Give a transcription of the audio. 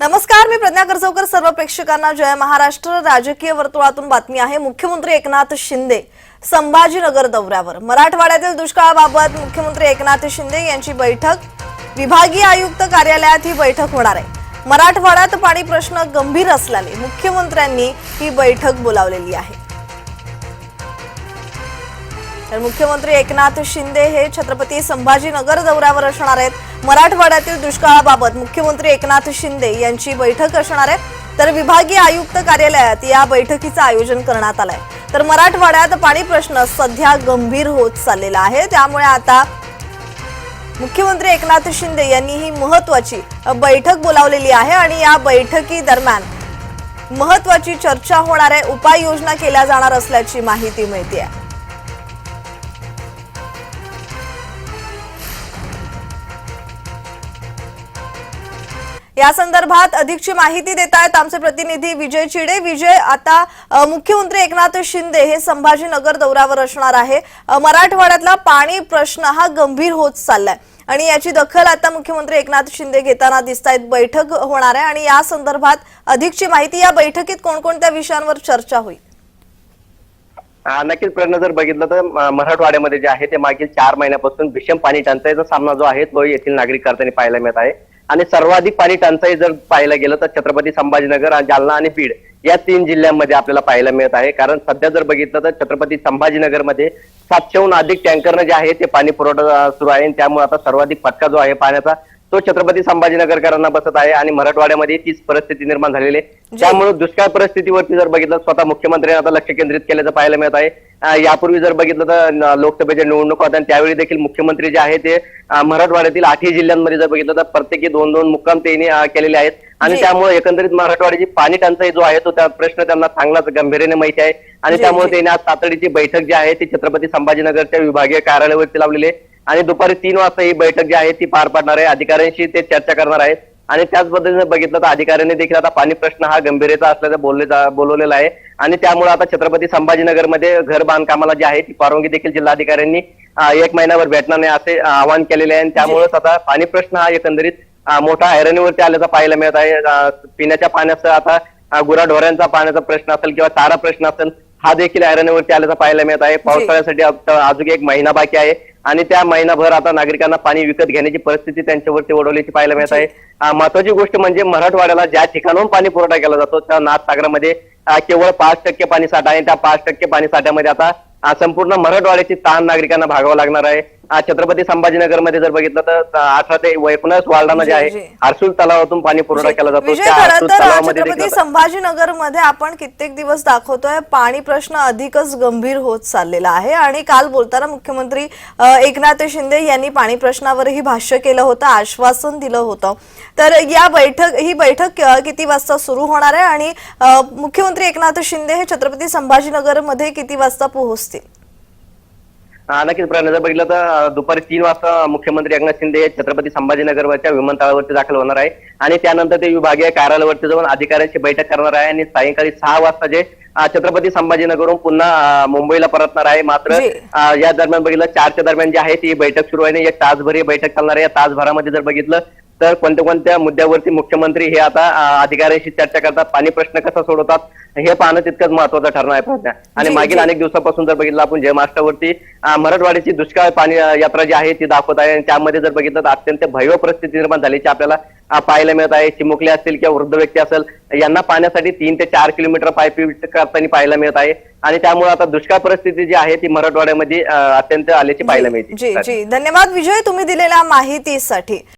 नमस्कार मी प्रज्ञा करजवकर सर्व प्रेक्षकांना जय महाराष्ट्र. राजकीय वर्तुळातून बातमी आहे मुख्यमंत्री एकनाथ शिंदे संभाजीनगर दौऱ्यावर. मराठवाड्यातील दुष्काळाबाबत मुख्यमंत्री एकनाथ शिंदे यांची बैठक. विभागीय आयुक्त कार्यालयात ही बैठक होणार आहे. मराठवाड्यात पाणी प्रश्न गंभीर असल्याने मुख्यमंत्र्यांनी ही बैठक बोलावलेली आहे. तर मुख्यमंत्री एकनाथ शिंदे हे छत्रपती संभाजीनगर दौऱ्यावर असणार आहेत. मराठवाड्यातील दुष्काळाबाबत मुख्यमंत्री एकनाथ शिंदे यांची बैठक असणार आहे. तर विभागीय आयुक्त कार्यालयात या बैठकीचं आयोजन करण्यात आलंय. तर मराठवाड्यात पाणी प्रश्न सध्या गंभीर होत चाललेला आहे. त्यामुळे आता मुख्यमंत्री एकनाथ शिंदे यांनी ही महत्वाची बैठक बोलावलेली आहे आणि या बैठकी दरम्यान महत्वाची चर्चा होणार आहे. उपाययोजना केल्या जाणार असल्याची माहिती मिळते या संदर्भात अधिकची माहिती देत आहेत आमचे प्रतिनिधी विजय चिडे. विजय आता मुख्यमंत्री एकनाथ शिंदे हे संभाजीनगर दौऱ्यावर असणार आहे. मराठवाड्यातला पाणी प्रश्न हा गंभीर होत चाललाय आणि याची दखल आता मुख्यमंत्री एकनाथ शिंदे घेताना दिसत आहेत बैठक होणार आहे आणि या संदर्भात अधिकची माहिती या बैठकीत कोणकोणत्या विषयांवर चर्चा होईल? हा, नक्कीच प्रश्न जर बघितलं तर मराठवाड्यामध्ये जे आहे ते मागील चार महिन्यापासून भीषण पाणी टंचाईचा सामना जो आहे तो येथील नागरिक करताना पाहायला मिळत आहे. आणि सर्वाधिक पाणी टंचाई जर पाहायला गेलं तर छत्रपती संभाजीनगर आणि जालना आणि बीड या तीन जिल्ह्यांमध्ये आपल्याला पाहायला मिळत आहे. कारण सध्या जर बघितलं तर छत्रपती संभाजीनगरमध्ये सातशेहून अधिक टँकरनं जे आहे ते पाणी पुरवठा सुरू आहे. त्यामुळे आता सर्वाधिक फटका जो आहे पाण्याचा तो छत्रपती संभाजीनगरकरांना बसत आहे. आणि मराठवाड्यामध्ये तीच परिस्थिती निर्माण झालेली आहे. त्यामुळे दुष्काळ परिस्थितीवरती जर बघितलं स्वतः मुख्यमंत्र्यांनी आता लक्ष केंद्रित केल्याचं पाहायला मिळत आहे यापूर्वी जर बघितलं तर लोकसभेच्या निवडणूक होत्या त्यावेळी देखील मुख्यमंत्री जे आहे ते मराठवाड्यातील आठही जिल्ह्यांमध्ये जर बघितलं तर प्रत्येकी दोन दोन मुक्काम त्यांनी केलेले आहेत आणि. त्यामुळे एकंदरीत मराठवाड्याची पाणी टंचाई जो आहे तो त्या प्रश्न त्यांना चांगलाच गंभीर्याने माहिती आहे आणि त्यामुळे. त्यांनी आज तातडीची बैठक जी आहे ती छत्रपती संभाजीनगरच्या विभागीय कार्यालयावरती लावलेली आहे आणि दुपारी तीन वाजता ही बैठक जी आहे ती पार पाडणार आहे अधिकाऱ्यांशी ते चर्चा करणार आहेत आणि त्याच पद्धतीने बघितलं तर अधिकाऱ्यांनी देखील आता पाणी प्रश्न हा गंभीरता असल्याचं बोलले बोलवलेला आहे. आणि त्यामुळे आता छत्रपती संभाजीनगरमध्ये घर बांधकामाला जी आहे ती परवानगी देखील जिल्हाधिकाऱ्यांनी एक महिन्यावर भेटणार नाही असे आवाहन केलेले आहे. आणि त्यामुळेच आता पाणी प्रश्न हा एकंदरीत मोठा ऐरणीवरती आल्याचा पाहायला मिळत आहे. पिण्याच्या पाण्याचं आता गुराढोऱ्यांचा पाण्याचा प्रश्न असेल किंवा चारा प्रश्न असेल हा देखील ऐरणीवरती आल्याचा पाहायला मिळत आहे. पावसाळ्यासाठी अजून एक महिना बाकी आहे. आणि त्या महिनाभर आता नागरिकांना पाणी विकत घेण्याची परिस्थिती त्यांच्यावरती ओढवल्याची पाहायला मिळत आहे. महत्वाची गोष्ट म्हणजे मराठवाड्याला ज्या ठिकाणाहून पाणी पुरवठा केला जातो त्या नाथसागरामध्ये केवळ पाच टक्के पाणी साठा आहे आणि त्या पाच टक्के पाणी साठ्यामध्ये आता संपूर्ण मराठवाड्याची ताण नागरिकांना भागावं लागणार आहे. छत्रपती संभाजीनगरमध्ये जर बघितलं तर अठरा ते एकोणीस वार्डानं जे आहे जी. हरसूल तलावातून पाणी पुरवठा केला जातो. छत्रपती संभाजीनगरमध्ये आपण कित्येक दिवस दाखवतोय पाणी प्रश्न अधिकच गंभीर होत चाललेला आहे. आणि काल बोलताना मुख्यमंत्री एकनाथ शिंदे यांनी पाणी प्रश्नावरही भाष्य केलं होतं आश्वासन दिलं होतं. तर या बैठक ही बैठक किती वाजता सुरू होणार आहे? आणि मुख्यमंत्री एकनाथ शिंदे हे छत्रपती संभाजीनगरमध्ये किती वाजता पोहोचतील? हा, नक्कीच प्रयत्न जर बघितलं तर दुपारी तीन वाजता मुख्यमंत्री एकनाथ शिंदे हे छत्रपती संभाजीनगरवरच्या विमानतळावरती दाखल होणार आहे. आणि त्यानंतर ते विभागीय कार्यालयावरती जाऊन अधिकाऱ्यांची बैठक करणार आहे आणि सायंकाळी सहा वाजता जे छत्रपती संभाजीनगरहून पुन्हा मुंबईला परतणार आहे. मात्र या दरम्यान बघितलं चारच्या दरम्यान जी आहे ती बैठक सुरू आहे आणि एक तासभर ही बैठक चालणार आहे. या तासभरामध्ये जर बघितलं तर कोणत्या कोणत्या मुद्द्यावरती मुख्यमंत्री हे आता अधिकाऱ्यांशी चर्चा करतात पाणी प्रश्न कसा सोडवतात हे पाहणं तितकंच महत्वाचं ठरणार आहे प्रज्ञा. आणि जी, मागील जी. अनेक दिवसापासून जर बघितलं आपण जय महाराष्ट्रावरती अं, मराठवाड्याची दुष्काळ पाणी यात्रा जी आहे ती दाखवत आहे. आणि त्यामध्ये जर बघितलं तर अत्यंत भयव परिस्थिती निर्माण झाल्याची आपल्याला पाहायला मिळत आहे. चिमुकले असतील किंवा वृद्ध व्यक्ती असेल यांना पाण्यासाठी तीन ते चार किलोमीटर पाईप करताना पाहायला मिळत आहे. आणि त्यामुळे आता दुष्काळ परिस्थिती जी आहे ती मराठवाड्यामध्ये अत्यंत आल्याची पाहायला जी मिळते. जी. धन्यवाद विजय तुम्ही दिलेल्या माहितीसाठी.